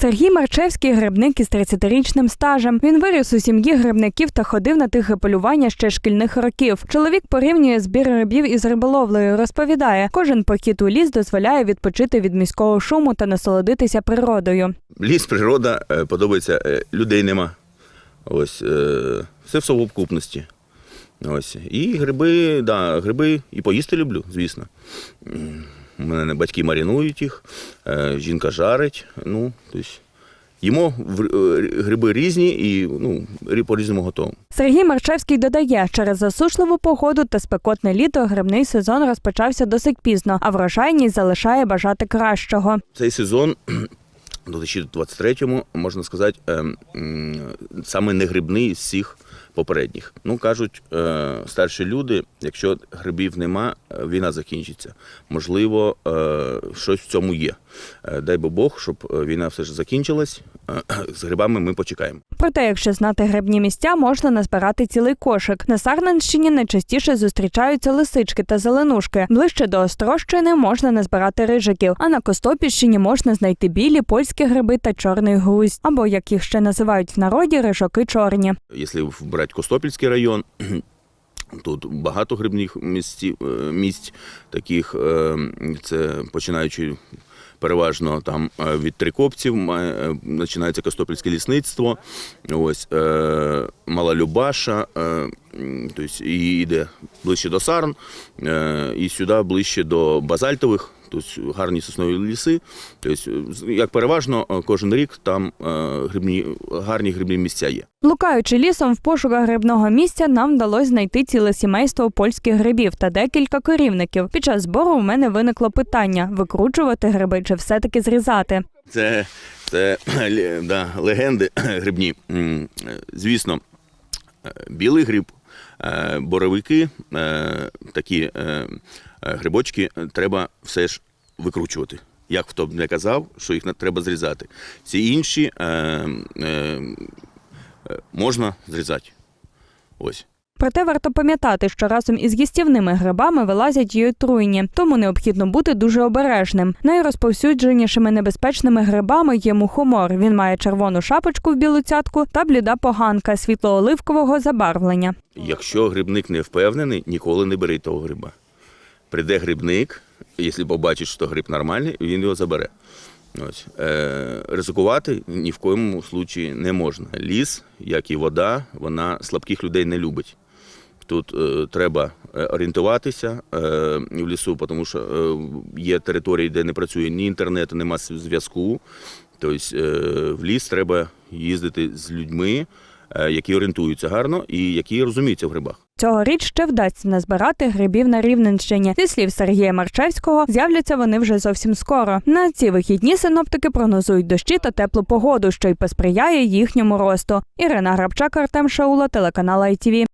Сергій Марчевський грибник із 30-річним стажем. Він виріс у сім'ї грибників та ходив на тихе полювання ще шкільних років. Чоловік порівнює збір рибів із риболовлею. Розповідає, кожен похід у ліс дозволяє відпочити від міського шуму та насолодитися природою. Ліс, природа е, подобається, е, людей нема. Ось, е, все в совокупності. Ось. І гриби, да, гриби і поїсти люблю, звісно. У мене батьки марінують їх, е, жінка жарить. Ну, тобто, їмо е, гриби різні і ну, рі- по-різному готовимо. Сергій Марчевський додає, через засушливу погоду та спекотне літо грибний сезон розпочався досить пізно, а врожайність залишає бажати кращого. Цей сезон у 2023-му, можна сказати, ем, саме не грибний з всіх попередніх. Ну, кажуть, е, старші люди, якщо грибів нема, е, війна закінчиться. Можливо, е, щось в цьому є. Е, Дай би Бог, щоб е, війна все ж закінчилась. З грибами ми почекаємо. Проте, якщо знати грибні місця, можна назбирати цілий кошик. На Сарненщині найчастіше зустрічаються лисички та зеленушки. Ближче до Острощини можна назбирати рижиків, а на Костопільщині можна знайти білі, польські гриби та чорний гусь, або як їх ще називають в народі, рижоки чорні. Якщо брати Костопільський район, тут багато грибних місць, місць таких, е, це починаючи переважно там е, від Трикопців, е, починається Костопільське лісництво, ось е, Мала Любаша, е, тобто і йде ближче до Сарн, е, і сюди ближче до базальтових. Тобто гарні соснові ліси. Тобто, як переважно, е, кожен рік там е, грибні, гарні грибні місця є. Блукаючи лісом в пошуках грибного місця, нам вдалося знайти ціле сімейство польських грибів та декілька корівників. Під час збору у мене виникло питання: викручувати гриби чи все-таки зрізати. Це, це да, легенди грибні. Е, Звісно, білий гриб, боровики, такі грибочки треба все ж викручувати. Як хто б не казав, що їх треба зрізати. Ці інші е, е, е, можна зрізати. Ось. Проте варто пам'ятати, що разом із їстівними грибами вилазять і отруйні, тому необхідно бути дуже обережним. Найрозповсюдженішими небезпечними грибами є мухомор. Він має червону шапочку в білу цятку та бліда поганка світло-оливкового забарвлення. Якщо грибник не впевнений, ніколи не бери того гриба. Прийде грибник, якщо побачить, що гриб нормальний, він його забере. Ось. Е, ризикувати ні в коєму случаї не можна. Ліс, як і вода, вона слабких людей не любить. Тут е, треба е, орієнтуватися е, в лісу, тому що е, є території, де не працює ні інтернету, нема зв'язку. Тобто е, в ліс треба їздити з людьми, е, які орієнтуються гарно і які розуміються в грибах. Цьогоріч ще вдасться назбирати грибів на Рівненщині. Зі слів Сергія Марчевського, з'являться вони вже зовсім скоро. На ці вихідні синоптики прогнозують дощі та теплу погоду, що й посприяє їхньому росту. Ірина Грабчак, Артем Шаула, телеканал ITV.